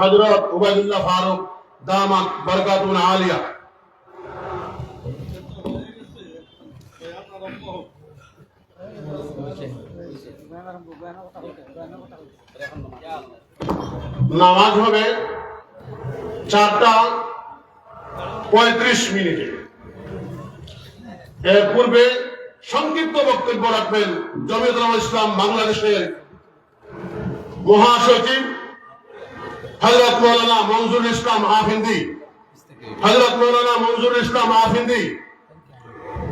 হজরত উবাইদুল্লাহ ফারুক দামাত বরকাতুন আলিয়া। নামাজ হবে চারটা পঁয়ত্রিশ মিনিটে। এর পূর্বে সংক্ষিপ্ত বক্তব্য রাখবেন জমিয়তুল ইসলাম বাংলাদেশের মহাসচিব হজরত মৌলানা মনজুর ইসলাম আফিন্দি। হজরত মৌলানা মনজুর ইসলাম আফিন্দি।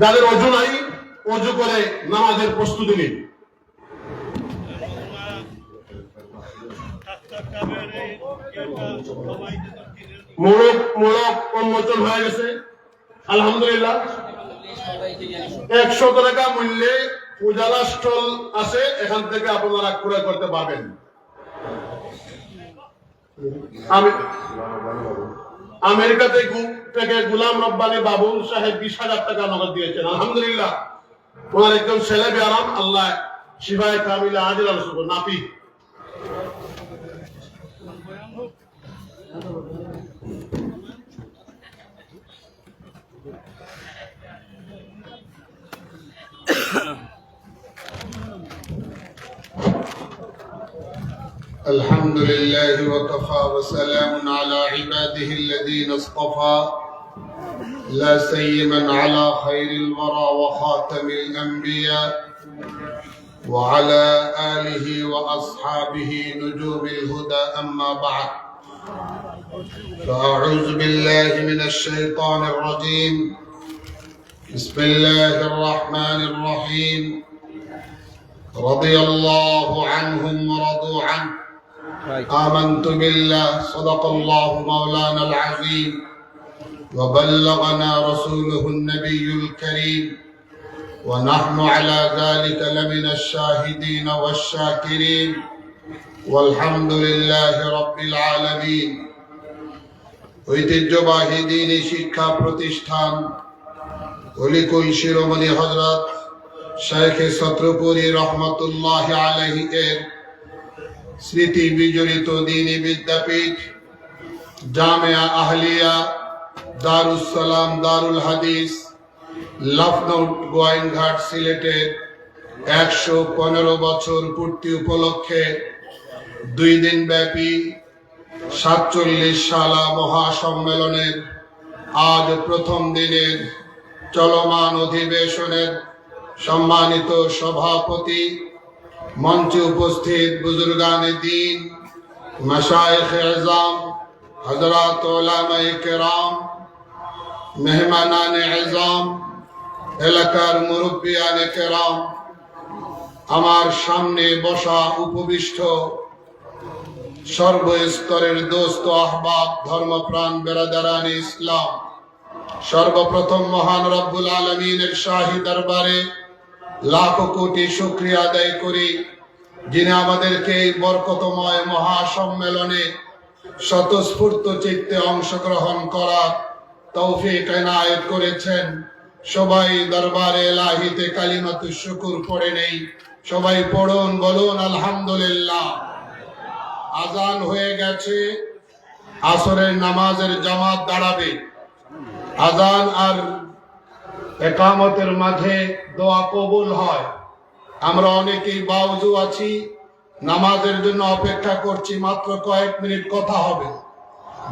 যাদের অজু নাই, অজু করে নামাজের প্রস্তুতি নিন। মোড়ক মোড়ক উন্মোচন হয়ে গেছে। আলহামদুলিল্লাহ। একশো টাকা মূল্যে উজালা স্টল আছে, এখান থেকে আপনারা ক্রয় করতে পারবেন। আমেরিকাতে থেকে গুলাম রব্বানি বাবুল সাহেব বিশ হাজার টাকা নগদ দিয়েছেন, আলহামদুলিল্লাহ। ওনার একজন ছেলে বেয়ারাম, আল্লাহ শিবায় কামিলা আজিল আলোচনা নাপি الحمد لله وكفى وسلام على عباده الذين اصطفى. لا سيما على خير الورى وخاتم الأنبياء وعلى آله وأصحابه نجوم الهدى. أما بعد فأعوذ بالله من الشيطان الرجيم. بسم الله الرحمن الرحيم. رضي الله عنهم ورضوا عنه. آمنت بالله صدق الله مولانا العظيم وبلغنا رسوله النبي الكريم ونحن على ذلك لمن الشاهدين والشاكرين والحمد لله رب العالمين ঐতিহ্যবাহী দিনী শিক্ষা প্রতিষ্ঠান অলিকুল শিরোমণি হজরত শেখ ছত্রপুরী রহমতুল্লাহ আলহী এর স্মৃতি বিজড়িত দিনী বিদ্যাপীঠ, জামিয়া আহলিয়া, দারুস সালাম, দারুল হাদিস লখনৌ গোয়াইনঘাট সিলেটের একশো পনেরো বছর পূর্তি উপলক্ষে দুই দিন ব্যাপী সাতচল্লিশ সালা মহাসম্মেলনের আজ প্রথম দিনের চলমান অধিবেশনের সম্মানিত সভাপতি মঞ্চে উপস্থিত বুজুর্গান দিন, মশাইখ এজাম হজরত কেরাম, মেহমানান এজাম, এলাকার মুরব্বিয়ানে কেরাম, আমার সামনে বসা উপবিষ্ট, সর্বস্তরের দোস্ত, আহবাব, ধর্মপ্রাণ বেরাদারান ইসলাম, সর্বপ্রথম মহান রব্বুল আলমিনের শাহী দরবারে লাখ কোটি শুক্রিয়া আদায় করি, যিনি আমাদেরকে এই বরকতময় মহাসম্মেলনে স্বতঃস্ফূর্ত চিত্তে অংশগ্রহণ করা তৌফিক এনায়েত করেছেন। সবাই দরবারে লাহিতে কালিমাতু শুকুর পড়ে নেই। সবাই পড়ুন, বলুন, আলহামদুলিল্লাহ। আজান হয়ে গেছে, আসরের নামাজের জামাত দাঁড়াবে। আজান আর একামতের মাঝে দোয়া কবুল হয়। আমরা অনেকেই বাউজু আছি, নামাজের জন্য অপেক্ষা করছি, মাত্র কয়েক মিনিট কথা হবে।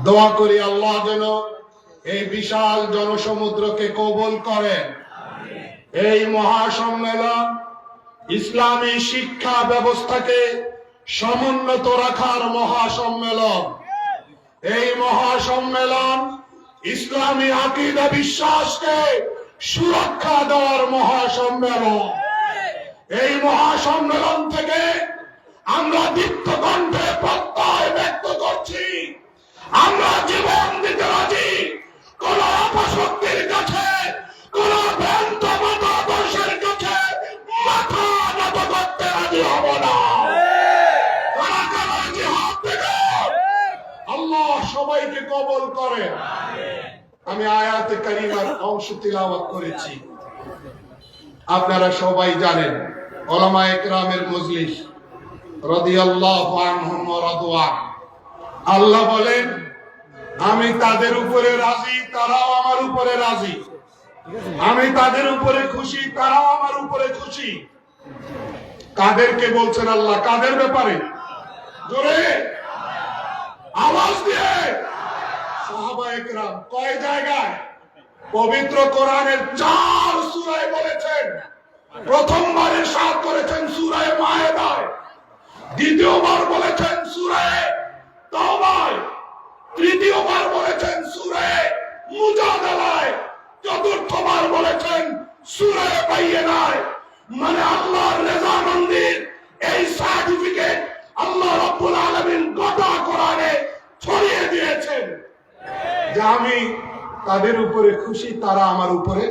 দোয়া করি আল্লাহ যেন এই বিশাল জনসমুদ্রকে কবুল করেন। এই মহাসম্মেলন ইসলামী শিক্ষা ব্যবস্থাকে সমুন্নত রাখার মহাসম্মেলন। এই মহাসম্মেলন ইসলামী আকিদা বিশ্বাসকে সুরক্ষা দেওয়ার মহাসম্মেলন। এই মহাসম্মেলন থেকে আমরা দীপ্ত কণ্ঠে প্রত্যয় তিলাওয়াত করেছি। আপনারা সবাই জানেন ওলামা একরামের মজলিস আল্লাহ বলেন, আমি তাদের উপরে রাজি, তারাও আমার উপরে রাজি। আমি তাদের উপরে খুশি, তারাও আমার উপরে খুশি। কাদেরকে বলছেন আল্লাহ? কাদের ব্যাপারে? জোরে! আওয়াজ দিয়ে! সাহাবা একরাম কয় জায়গায়? পবিত্র কোরআনের চার সুরায় বলেছেন। প্রথমবারে সাত করেছেন সূরায় মায়েদায়। দ্বিতীয়বার বলেছেন সুরায় তাওবায়। তৃতীয়বার বলেছেন সূরায় মুজাদালায়। চতুর্থবার বলেছেন সূরায় বাইয়িনায় মানে আল্লাহর রেজা মন্দির এই সার্টিফিকেট আল্লাহ রাব্বুল আলামিন গোটা কোরআনে ছড়িয়ে দিয়েছেন। যে আমি তাদের উপরে খুশি, তারা আমার উপরে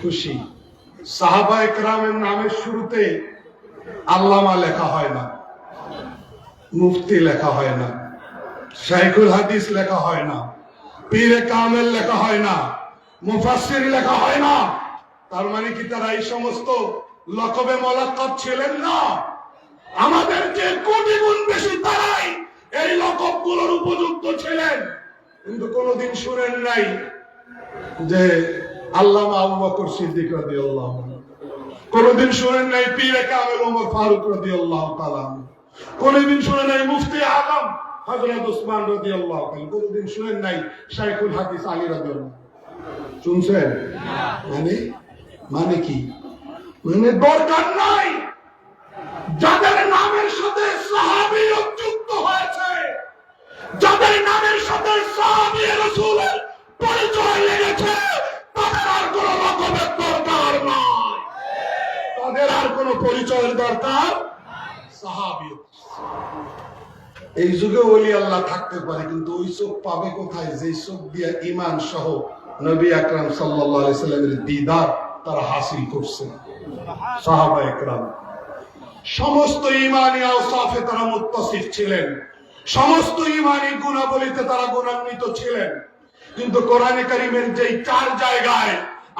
খুশি। সাহাবা একরামের নামের শুরুতে আল্লামা লেখা হয় না, মুফতি লেখা হয় না, শাইখুল হাদিস লেখা হয় না, পীরে কামেল লেখা হয় না, মুফাসসির লেখা হয় না। তার মানে কি তারা এই সমস্ত লকবে মলাক্কাব ছিলেন না? আমাদের যে কোটি গুণ বেশি তারাই এই লকবগুলোর উপযুক্ত ছিলেন। কিন্তু কোনোদিন শুনেন নাই যে আল্লামা আবু কোনোদিন শুনেন নাই পীরে কামেল ফারুক রাদিয়াল্লাহু তাআলা। কোনোদিন শুনেন নাই মুফতি আলম কোনোদিন শুনেন নাই শাইখুল হাদিস আলী শুনছেন? মানে মানে কি? মানে দরকার নাই। যাদের নামের পরিচয়ের দরকার? এই যুগে ওলি আল্লাহ থাকতে পারে, কিন্তু ওই চোখ পাবে কোথায়? যে চোখ দিয়ে ইমান সহ নবী আকরাম সাল্লামের দিদার তারা হাসিল সাহাবা একরাম, সমস্ত ইমানি আওসাফে তারা মুত্তাসিফ ছিলেন। সমস্ত ইমানি গুণাবলীতে তারা গুণান্বিত ছিলেন। কিন্তু কোরআনে কারিমের যেই চার জায়গায়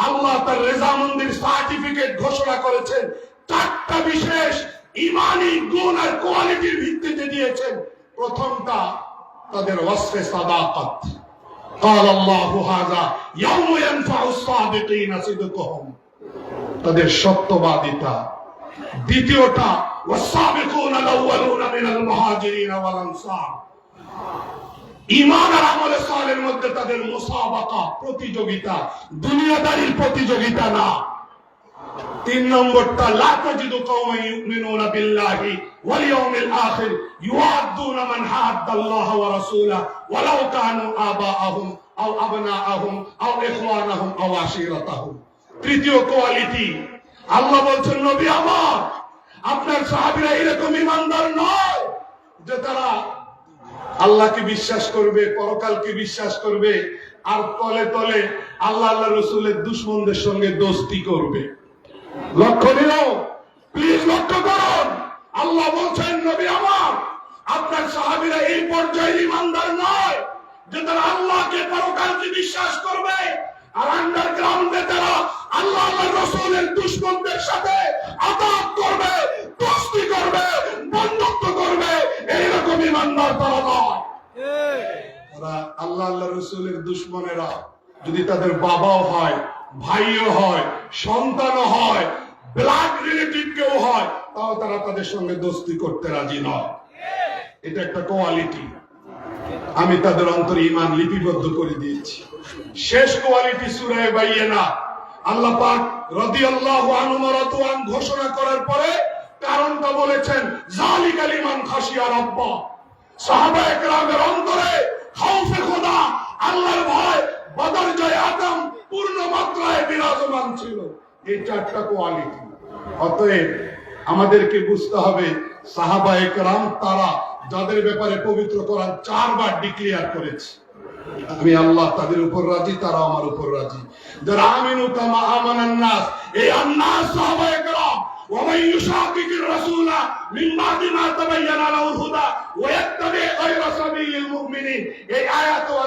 আল্লাহ তার রেজামন্দির সার্টিফিকেট ঘোষণা করেছেন চারটা বিশেষ ইমানি গুণ আর কোয়ালিটির ভিত্তিতে দিয়েছেন প্রথমটা তাদের ওয়াসফে সাদাকাত قال الله هذا يوم ينفع الصادقين صدقهم তাদের সত্যবাদিতা দ্বিতীয়টা والسابقون الاولون من المهاجرين والانصار ইমান আর আমলে সালের মধ্যে তাদের মুসাবাকা প্রতিযোগিতা দুনিয়াদারির প্রতিযোগিতা না তিন নম্বরটা, লা তাজিদু কওমান ইউমিনুনা বিল্লাহি ওয়াল ইয়াউমিল আখির, ইউআদ্দুনা মান হাদ্দাল্লাহ ওয়া রাসূলা ওয়ালাউ কানু আবাআহুম আও আবনাআহুম আও ইখওয়ানাহুম আও আশিরাতাহুম। তৃতীয় কোয়ালিটি, আল্লাহ বলছেন, নবী আমার, আপনার সাহাবীরা এরকম ইমানদার নয় যে তারা আল্লাহকে বিশ্বাস করবে, পরকালকে বিশ্বাস করবে, আর তলে তলে আল্লাহ আল্লাহ রসুলের দুশ্মনদের সঙ্গে দোস্তি করবে। লক্ষ্য নিল প্লিজ লক্ষ্য করুন। আল্লাহ বলছেন নবী আমার আপনার সাহাবীরা এই পর্যায়ে ইমানদার নয় যে তারা আল্লাহকে পরকালকে বিশ্বাস করবে আর আন্ডারগ্রাউন্ডে তারা আল্লাহ আল্লাহ রসুলের দুশ্মনদের সাথে আঘাত করবে দোস্তি করবে বন্ধুত্ব করবে। এইরকম ইমানদার তারা নয়। আল্লাহ আল্লাহ রসুলের দুশ্মনেরা যদি তাদের বাবাও হয় ভাইও হয়, সন্তানও হয় ব্লাড রিলেটিভ কেউ হয়, তাও তারা তাদের সঙ্গে দোস্তি করতে রাজি নয়। এটা একটা কোয়ালিটি আমি তাদের অন্তরে ইমান লিপিবদ্ধ করে দিয়েছি। শেষ কোয়ালিটি সুরায় বাইয়ে না আল্লাহ পাক রাদিয়াল্লাহু আনহু রাদওয়ান ঘোষণা করার পরে কারণটা বলেছেন জালিকাল ইমান খাশিয়া রাব্বা। সাহাবা একরামের অন্তরে খাউফে খোদা, আল্লাহর ভয়, বদর জয় আদম পূর্ণ মাত্রায় বিরাজমান ছিল এই চারটা কোয়ালিটি অতএব আমাদেরকে বুঝতে হবে সাহাবা একরাম তারা যাদের ব্যাপারে পবিত্র কোরআন চারবার ডিক্লেয়ার করেছে আমি আল্লাহ তাদের উপর রাজি তারা আমার উপর রাজি যারা আমিনু কামা আমানান নাস এই আন্নাস সাহাবা একরাম ومن يشاقق الرسول من بعد ما تبين له الهدى ويتبع غير سبيل المؤمنين এই আয়াত ওয়াল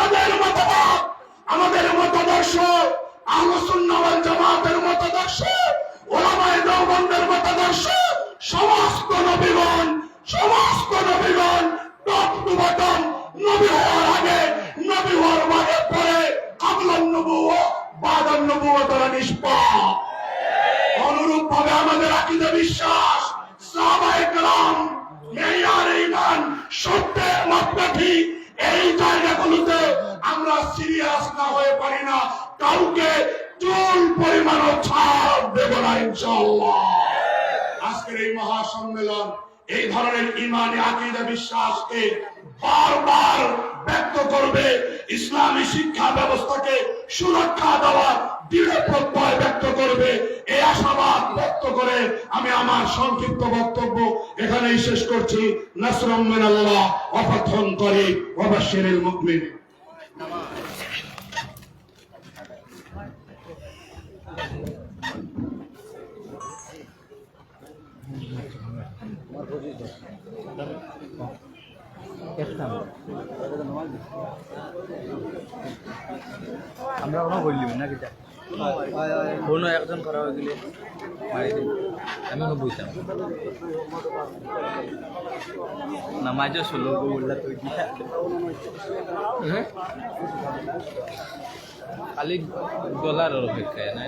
আমাদের মতামত, আমাদের মতাদর্শ আলোচনাওয়াল জামাতের মতাদর্শ, ওলামায় দেওবন্দের মতাদর্শ, সমস্ত নবীগণ সমস্ত নবীগণ টপ টু বটম নবী হওয়ার আগে, নবী হওয়ার আগে পরে কাবলান নবুয় বাদান নবুয় তারা নিষ্পাপ। অনুরূপ ভাবে আমাদের আকিদা বিশ্বাস, সাহাবায়ে কেরাম মেয়ার ইমান সত্যের মাপকাঠি সিরিয়াস না হয়ে পারি না। কাউকে চুল পরিমাণ ছাড় দেব না, ইনশাআল্লাহ। আজকের এই মহাসম্মেলন, এই ধরনের ইমানি আকিদা বিশ্বাসকে বারবার ব্যক্ত করবে, ইসলামী শিক্ষা ব্যবস্থাকে সুরক্ষা দেওয়ার দৃঢ় প্রত্যয় ব্যক্ত করবে। এই আশাবাদ ব্যক্ত করে আমি আমার সংক্ষিপ্ত বক্তব্য এখানেই শেষ করছি। নাসরুম মিনাল্লাহ অপথন করে অবশ্যের মুকমিন আমরা কোনো বললি না কিটা কোনো একজন করা হয়ে গেলে মারি আমি কোনো বইতাম না। মাঝে ষোলো বললা তুই দিয়া খালি ডলার অপেক্ষায় না?